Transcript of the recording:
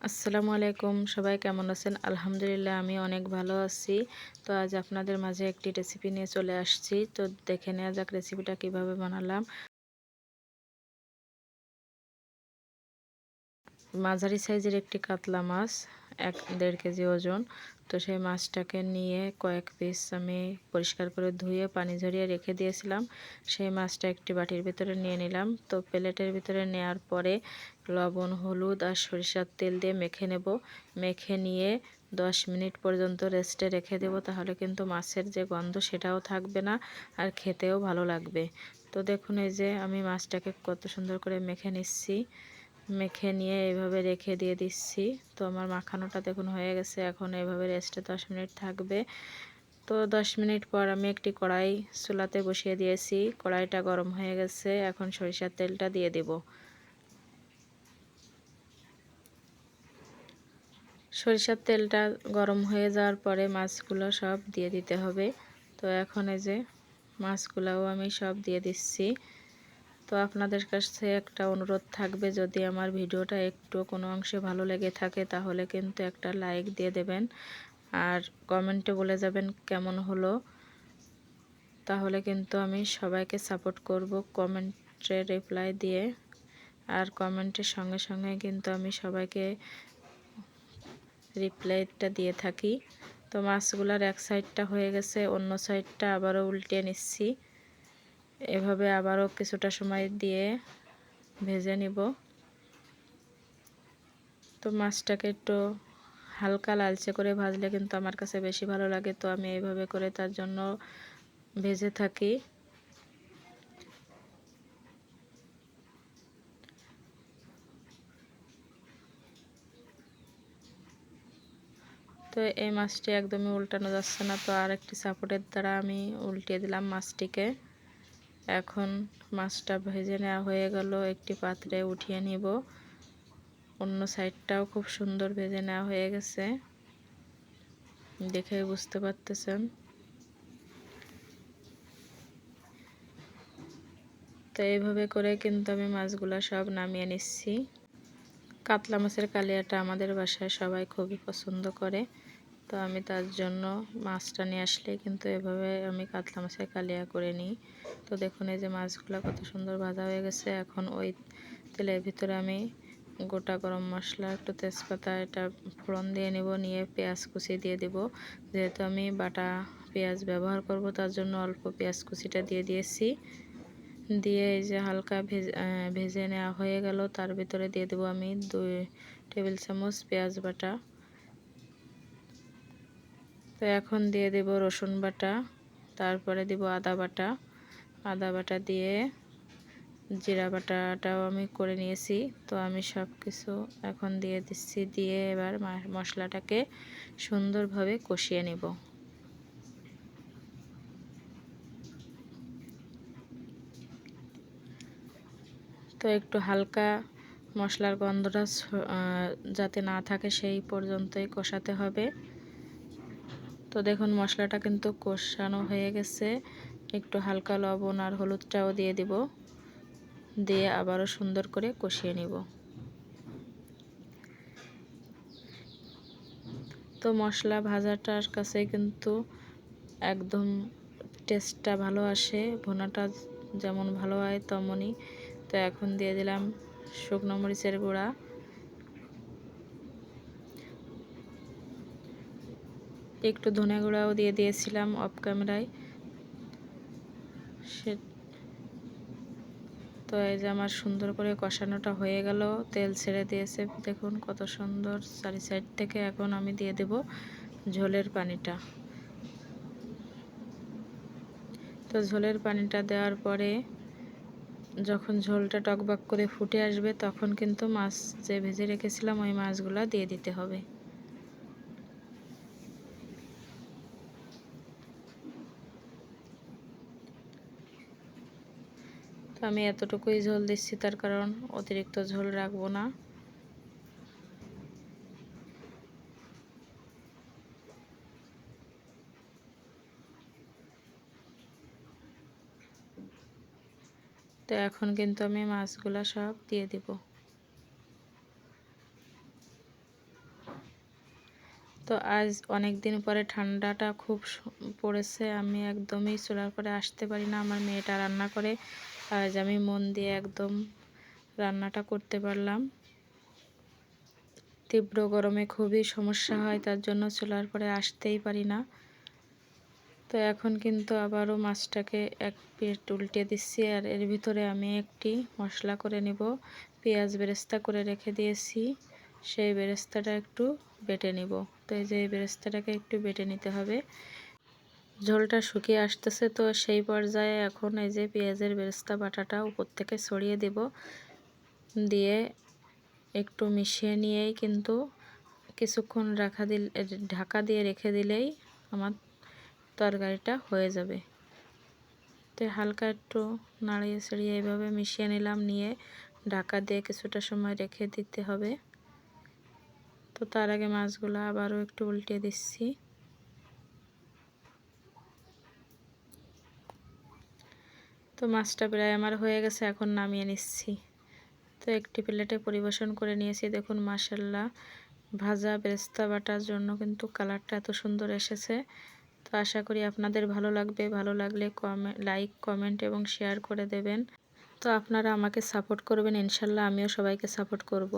আসসালামু আলাইকুম, সবাই কেমন আছেন? আলহামদুলিল্লাহ, আমি অনেক ভালো আছি। তো আজ আপনাদের মাঝে একটি রেসিপি নিয়ে চলে আসছি। তো দেখে নেওয়া যাক রেসিপিটা কীভাবে বানালাম। মাঝারি সাইজের একটি কাতলা মাছ, এক দেড় কেজি ওজন। তো সেই মাছটাকে নিয়ে কয়েক পিস আমি পরিষ্কার করে ধুয়ে পানি ঝরিয়ে রেখে দিয়েছিলাম। সেই মাছটা একটি বাটির ভিতরে নিয়ে নিলাম। তো প্লেটের ভিতরে নেওয়ার পরে লবণ, হলুদ আর সরিষার তেল দিয়ে মেখে নেব। মেখে নিয়ে দশ মিনিট পর্যন্ত রেস্টে রেখে দেব। তাহলে কিন্তু মাছের যে গন্ধ সেটাও থাকবে না আর খেতেও ভালো লাগবে। তো দেখুন এই যে আমি মাছটাকে কত সুন্দর করে মেখে নিচ্ছি। মেখে নিয়ে এইভাবে রেখে দিয়ে দিচ্ছি। তো আমার মাখানোটা দেখুন হয়ে গেছে, এখন এইভাবে রেস্টে দশ মিনিট থাকবে। তো দশ মিনিট পর আমি একটি কড়াই চুলাতে বসিয়ে দিয়েছি। কড়াইটা গরম হয়ে গেছে, এখন সরিষার তেলটা দিয়ে দেব। সরিষার তেলটা গরম হয়ে যাওয়ার পরে মাছগুলো সব দিয়ে দিতে হবে। তো এখন এই যে মাছগুলোও আমি সব দিয়ে দিচ্ছি। তো আপনাদের কাছে একটা অনুরোধ থাকবে, যদি আমার ভিডিওটা একটু কোনো অংশে ভালো লেগে থাকে তাহলে কিন্তু একটা লাইক দিয়ে দেবেন। আর কমেন্টে বলে যাবেন কেমন হলো। তাহলে কিন্তু আমি সবাইকে সাপোর্ট করব কমেন্টে রিপ্লাই দিয়ে। আর কমেন্টের সঙ্গে সঙ্গে কিন্তু আমি সবাইকে রিপ্লাইটা দিয়ে থাকি। তো মাছগুলার এক সাইডটা হয়ে গেছে, অন্য সাইডটা আবারও উল্টে নিচ্ছি। এভাবে আবারও কিছুটা সময় দিয়ে ভেজে নিব। তো মাছটাকে একটু হালকা লালচে করে ভাজলে কিন্তু আমার কাছে বেশি ভালো লাগে, তো আমি এইভাবে করে তার জন্য ভেজে থাকি। তো এই মাছটি একদমই উল্টানো যাচ্ছে না, তো আর একটি সাপোর্টের দ্বারা আমি উল্টিয়ে দিলাম মাছটিকে। এখন মাছটা ভেজে নেওয়া হয়ে গেল। একটি পাত্রে উঠিয়ে নিব। অন্য সাইডটাও খুব সুন্দর ভেজে নেওয়া হয়ে গেছে। দেখে বুঝতে পারতেছেন। তো এইভাবে করে কিন্তু আমি মাছগুলো সব নামিয়ে নিচ্ছি। কাতলা মাছের কালিয়াটা আমাদের বাসায় সবাই খুবই পছন্দ করে। তো আমি তার জন্য মাছটা নিয়ে আসলে, কিন্তু এভাবে আমি কাতলা মাছের কালিয়া করে নিই। তো দেখুন, এই যে মাছগুলো কত সুন্দর ভাজা হয়ে গেছে। এখন ওই তেলের ভিতরে আমি গোটা গরম মশলা, একটু তেজপাতা, এটা ফোড়ন দিয়ে নেব, নিয়ে পেঁয়াজ কুচি দিয়ে দেব। যেহেতু আমি বাটা পেঁয়াজ ব্যবহার করব, তার জন্য অল্প পেঁয়াজ কুচিটা দিয়ে দিয়েছি। দিয়ে এই যে হালকা ভেজে ভেজে নেওয়া হয়ে গেল। তার ভিতরে দিয়ে দেবো আমি দুই টেবিল চামচ পেঁয়াজ বাটা। তো এখন দিয়ে দেব রসুন বাটা, তারপরে দেব আদা বাটা। আদা বাটা দিয়ে জিরা বাটাটাও আমি করে নিয়েছি, তো আমি সব কিছু এখন দিয়ে দিচ্ছি, দিয়ে এবার মশলাটাকে সুন্দরভাবে কষিয়ে নেব। তো একটু হালকা মশলার গন্ধটা যাতে না থাকে সেই পর্যন্তই কষাতে হবে। তো দেখুন, মশলাটা কিন্তু কষানো হয়ে গেছে। একটু হালকা লবণ আর হলুদটাও দিয়ে দিব। দিয়ে আবারও সুন্দর করে কষিয়ে নিব। তো মশলা ভাজাটার কাছে কিন্তু একদম টেস্টটা ভালো আসে, ভোনাটা যেমন ভালো হয় তেমনই। তো এখন দিয়ে দিলাম শুকনো মরিচের গুঁড়া। একটু ধনে গুঁড়াও দিয়ে দিয়েছিলাম অফ ক্যামেরায় সে তো এই যে আমার সুন্দর করে কষানোটা হয়ে গেল, তেল ছেড়ে দিয়েছে। দেখুন কত সুন্দর চারি সাইড থেকে এখন আমি দিয়ে দেব ঝোলের পানিটা। তো ঝোলের পানিটা দেওয়ার পরে যখন ঝোলটা টকবাক করে ফুটে আসবে, তখন কিন্তু মাছ যে ভেজে রেখেছিলাম, ওই মাছগুলো দিয়ে দিতে হবে। তো আমি এতটুকুই ঝোল দিচ্ছি, তার কারণ অতিরিক্ত ঝোল রাখব না। তো এখন কিন্তু আমি মাছগুলো সব দিয়ে দিব। তো আজ অনেক দিন পরে ঠান্ডাটা খুব পড়েছে, আমি একদমই চুলার পরে আসতে পারি না, আমার মেয়েটা রান্না করে আজ আমি মন দিয়ে একদম রান্নাটা করতে পারলাম। তীব্র গরমে খুবই সমস্যা হয়, তার জন্য চুলার পরে আসতেই পারি না। তো এখন কিন্তু আবারও মাছটাকে এক প্লেট উল্টে দিচ্ছি আর এর ভিতরে আমি একটি মশলা করে নেব। পেঁয়াজ বেরেস্তা করে রেখে দিয়েছি, সেই বেরেস্তাটা একটু বেটে নিব। তো এই যে এই বেরেস্তাটাকে একটু বেটে নিতে হবে। ঝোলটা শুকিয়ে আসতেছে, তো সেই পর্যায়ে এখন এই যে পেঁয়াজের বেরেস্তা বাটাটা উপর থেকে ছড়িয়ে দেব। দিয়ে একটু মিশিয়ে নিয়েই কিন্তু কিছুক্ষণ রাখা দিল, ঢাকা দিয়ে রেখে দিলেই আমার তরকারিটা হয়ে যাবে। তো হালকা একটু নাড়িয়ে ছাড়িয়ে এইভাবে মিশিয়ে নিলাম, নিয়ে ঢাকা দিয়ে কিছুটা সময় রেখে দিতে হবে। তো তার আগে মাছগুলো আবারও একটু উল্টে দিচ্ছি। তো মাছটা প্রায় আমার হয়ে গেছে, এখন নামিয়ে নিচ্ছি। তো একটি প্লেটে পরিবেশন করে নিয়েছি, দেখুন মাসাল্লাহ ভাজা বেরেস্তা বাটার জন্য কিন্তু কালারটা এত সুন্দর এসেছে। তো আশা করি আপনাদের ভালো লাগবে, ভালো লাগলে কমে, লাইক, কমেন্ট এবং শেয়ার করে দেবেন। তো আপনারা আমাকে সাপোর্ট করবেন ইনশাল্লাহ আমিও সবাইকে সাপোর্ট করব।